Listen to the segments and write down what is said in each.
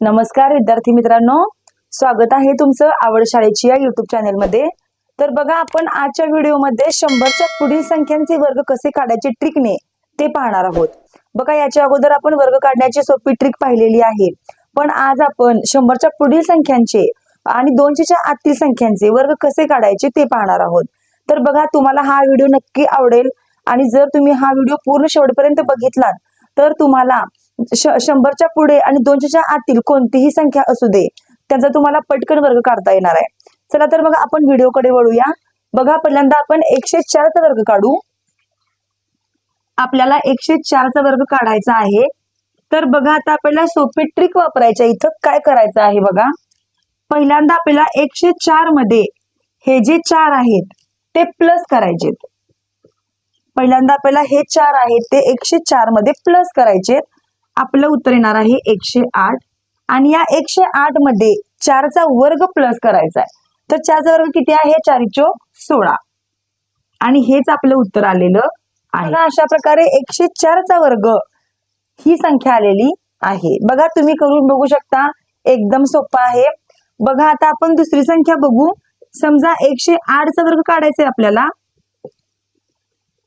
नमस्कार विद्यार्थी मित्रांनो. स्वागत आहे तुमचं आवड शाळेची या युट्यूब चॅनेलमध्ये तर बघा आपण आजच्या व्हिडिओमध्ये शंभरच्या पुढील संख्यांचे वर्ग कसे काढायचे ट्रिकने ते पाहणार आहोत. बघा याच्या अगोदर आपण वर्ग काढण्याची सोपी ट्रिक पाहिलेली आहे. पण आज आपण शंभरच्या पुढील संख्यांचे आणि दोनशेच्या आतील संख्यांचे वर्ग कसे काढायचे ते पाहणार आहोत. तर बघा तुम्हाला हा व्हिडिओ नक्की आवडेल. आणि जर तुम्ही हा व्हिडिओ पूर्ण शेवटपर्यंत बघितलात तर तुम्हाला शंभरच्या पुढे आणि दोनशेच्या आतील कोणतीही संख्या असू दे त्याचा तुम्हाला पटकन वर्ग काढता येणार आहे. चला तर मग आपण व्हिडिओकडे वळूया. बघा पहिल्यांदा आपण एकशे चारचा वर्ग काढू. आपल्याला एकशे चारचा वर्ग काढायचा आहे. तर बघा आता आपल्याला सोपी ट्रिक वापरायच्या इथं काय करायचं आहे बघा. पहिल्यांदा आपल्याला एकशे चारमध्ये हे जे चार आहेत ते प्लस करायचे पहिल्यांदा आपल्याला हे चार आहेत ते एकशे चारमध्ये प्लस करायचे आपलं उत्तर येणार आहे एकशे आठ. आणि या एकशे आठमध्ये चारचा वर्ग प्लस करायचा आहे. तर चारचा वर्ग किती आहे? चारीचो सोळा. आणि हेच आपलं उत्तर आलेलं आहे. अशा प्रकारे एकशे चारचा वर्ग ही संख्या आलेली आहे. बघा तुम्ही करून बघू शकता. एकदम सोपं आहे. बघा आता आपण दुसरी संख्या बघू. समजा एकशे आठचा वर्ग काढायचा आहे आपल्याला.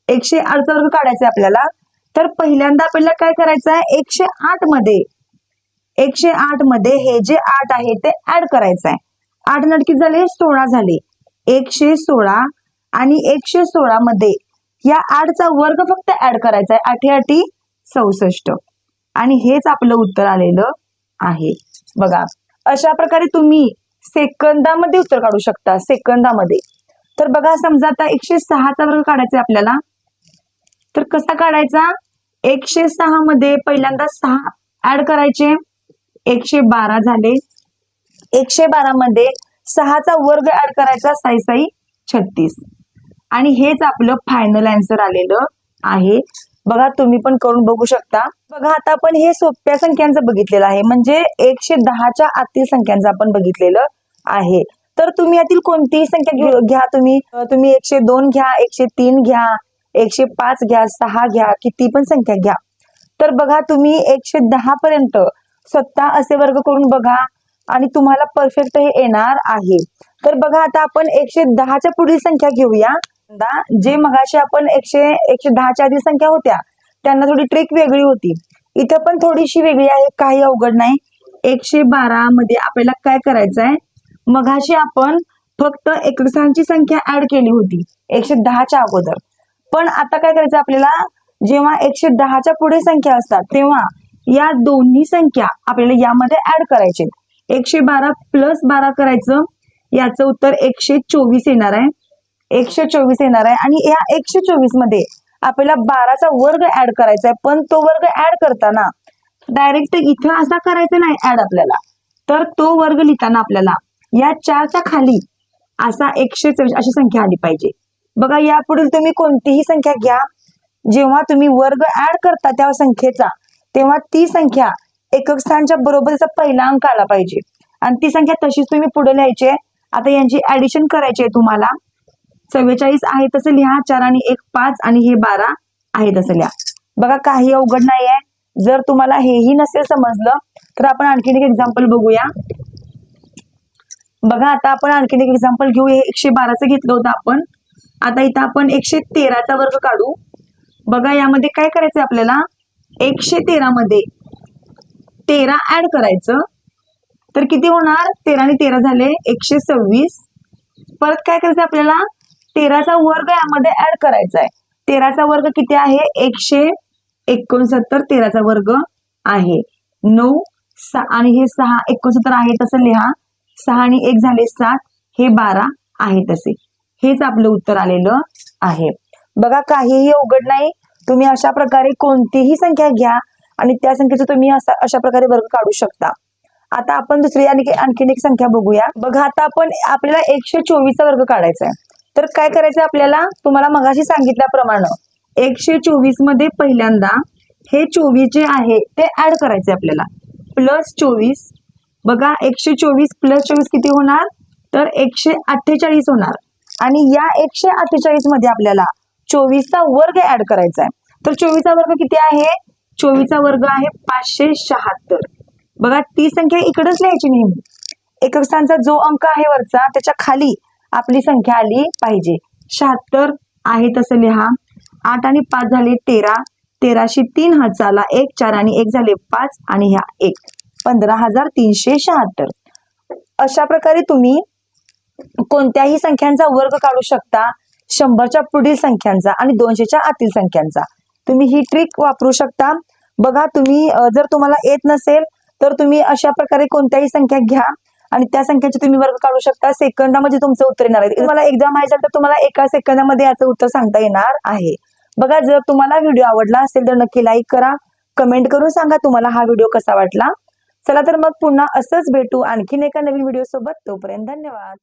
एकशे आठचा वर्ग काढायचा आहे आपल्याला. तर पहिल्यांदा आपल्याला काय करायचं आहे? एकशे आठमध्ये एकशे आठमध्ये हे जे आठ आहे ते ऍड करायचं आहे. आठ नटकीत झाले? सोळा झाले. एकशे सोळा आणि एकशे सोळा मध्ये या आठचा वर्ग फक्त ऍड करायचा आहे. आठी आठी चौसष्ट. आणि हेच आपलं उत्तर आलेलं आहे. बघा अशा प्रकारे तुम्ही सेकंदामध्ये उत्तर काढू शकता. सेकंदामध्ये. तर बघा समजा आता एकशे सहाचा वर्ग काढायचा आहे आपल्याला. तर कसा काढायचा? एकशे सहा मध्ये पहिल्यांदा सहा ऍड करायचे. एकशे बारा झाले. एकशे बारा मध्ये सहाचा वर्ग ऍड करायचा साई साई छत्तीस. आणि हेच आपलं फायनल आन्सर आलेलं आहे. बघा तुम्ही पण करून बघू शकता. बघा आता आपण हे सोप्या संख्यांचं बघितलेलं आहे. म्हणजे एकशे दहाच्या आतील संख्यांचं आपण बघितलेलं आहे. तर तुम्ही यातील कोणतीही संख्या घ्या तुम्ही. तुम्ही एकशे दोन घ्या एकशे तीन घ्या. एकशे पाच घ्या सहा घ्या किती पण संख्या घ्या. तर बघा तुम्ही एकशे दहा पर्यंत स्वतः असे वर्ग करून बघा आणि तुम्हाला परफेक्ट हे येणार आहे. तर बघा आता आपण एकशे दहाच्या पुढील संख्या घेऊया. जे मगाशी आपण एकशे एकशे दहाच्या आधी संख्या होत्या त्यांना थोडी ट्रिक वेगळी होती. इथं पण थोडीशी वेगळी आहे काही अवघड नाही. एकशे बारा मध्ये आपल्याला काय करायचं आहे? मगाशी आपण फक्त एकसांची संख्या ऍड केली होती एकशे दहाच्या अगोदर. पण आता काय करायचं आपल्याला? जेव्हा एकशे दहाच्या पुढे संख्या असतात तेव्हा या दोन्ही संख्या आपल्याला यामध्ये ऍड करायचे एकशे बारा प्लस बारा करायचं. याचं उत्तर एकशे चोवीस येणार आहे. एकशे चोवीस येणार आहे. आणि या एकशे चोवीसमध्ये आपल्याला बाराचा वर्ग ऍड करायचा आहे. पण तो वर्ग ऍड करताना डायरेक्ट इथं असा करायचा नाही ऍड आपल्याला. तर तो वर्ग लिहिताना आपल्याला या चारच्या खाली असा एकशे चोवीस अशी संख्या आली पाहिजे. बघा यापुढील तुम्ही कोणतीही संख्या घ्या. जेव्हा तुम्ही वर्ग ऍड करता त्या संख्येचा तेव्हा ती संख्या एकक स्थानच्या बरोबरीचा पहिला अंक आला पाहिजे. आणि ती संख्या तशीच तुम्ही पुढे लिहायची आता यांची ऍडिशन करायची आहे तुम्हाला. चव्वेचाळीस आहे तसं लिहा चार आणि एक पाच आणि हे बारा आहे तसं लिहा. बघा काही अवघड नाही आहे जर तुम्हाला हेही नसेल समजलं तर आपण आणखीन एक एक्झाम्पल बघूया. बघा आता आपण आणखीन एक एक्झाम्पल घेऊ हे एकशे बाराचं घेतलं होतं आपण. आता इथं आपण एकशे तेराचा वर्ग काढू. बघा यामध्ये काय करायचं आपल्याला? एकशे तेरा मध्ये तेरा ऍड करायचं. तर किती होणार? तेरा आणि तेरा झाले एकशे सव्वीस. परत काय करायचं आपल्याला? तेराचा वर्ग यामध्ये ऍड करायचा आहे तेराचा वर्ग किती आहे? एकशे एकोणसत्तर. तेराचा वर्ग आहे नऊ सहा आणि हे सहा एकोणसत्तर आहे तसं लिहा. सहा आणि एक झाले सात हे बारा आहे तसे. हेच आपलं उत्तर आलेलं आहे. बघा काहीही अवघड नाही. तुम्ही अशा प्रकारे कोणतीही संख्या घ्या आणि त्या संख्येचं तुम्ही असा अशा प्रकारे वर्ग काढू शकता. आता आपण दुसरी आणखी आणखीन एक संख्या बघूया. बघा आता आपण आपल्याला एकशे चोवीसचा वर्ग काढायचा आहे. तर काय करायचं आपल्याला? तुम्हाला मगाशी सांगितल्याप्रमाणे एकशे चोवीसमध्ये पहिल्यांदा हे चोवीस जे आहे ते ऍड करायचे आपल्याला. प्लस चोवीस. बघा एकशे चोवीस प्लस चोवीस किती होणार? तर एकशे अठ्ठेचाळीस होणार. आणि या एकशे अठ्ठेचाळीसमध्ये आपल्याला चोवीसचा वर्ग ऍड करायचा आहे तर चोवीसचा वर्ग किती आहे? चोवीसचा वर्ग आहे पाचशे शहात्तर. बघा ती संख्या इकडेच लिहायची नेहमी. एकक स्थानचा जो अंक आहे वरचा त्याच्याखाली आपली संख्या आली पाहिजे. शहात्तर आहे तसं लिहा. आठ आणि पाच झाले तेरा. तेराशे तीन हाताला एक चार आणि एक झाले पाच आणि ह्या एक. पंधरा हजार तीनशे शहात्तर. अशा प्रकारे तुम्ही कोणत्याही संख्यांचा वर्ग काढू शकता. शंभरच्या पुढील संख्यांचा आणि दोनशेच्या आतील संख्यांचा. तुम्ही ही ट्रिक वापरू शकता. बघा तुम्ही जर तुम्हाला येत नसेल तर तुम्ही अशा प्रकारे कोणत्याही संख्या घ्या आणि त्या संख्येचे तुम्ही वर्ग काढू शकता. सेकंदामध्ये तुमचं उत्तर येणार आहे. तुम्हाला एक्झाम आहे तर तुम्हाला एका सेकंदामध्ये याचं उत्तर सांगता येणार आहे. बघा जर तुम्हाला व्हिडिओ आवडला असेल तर नक्की लाईक करा. कमेंट करून सांगा तुम्हाला हा व्हिडिओ कसा वाटला. चला तर मग पुन्हा असंच भेटू आणखीन एका नवीन व्हिडिओ सोबत. तोपर्यंत धन्यवाद.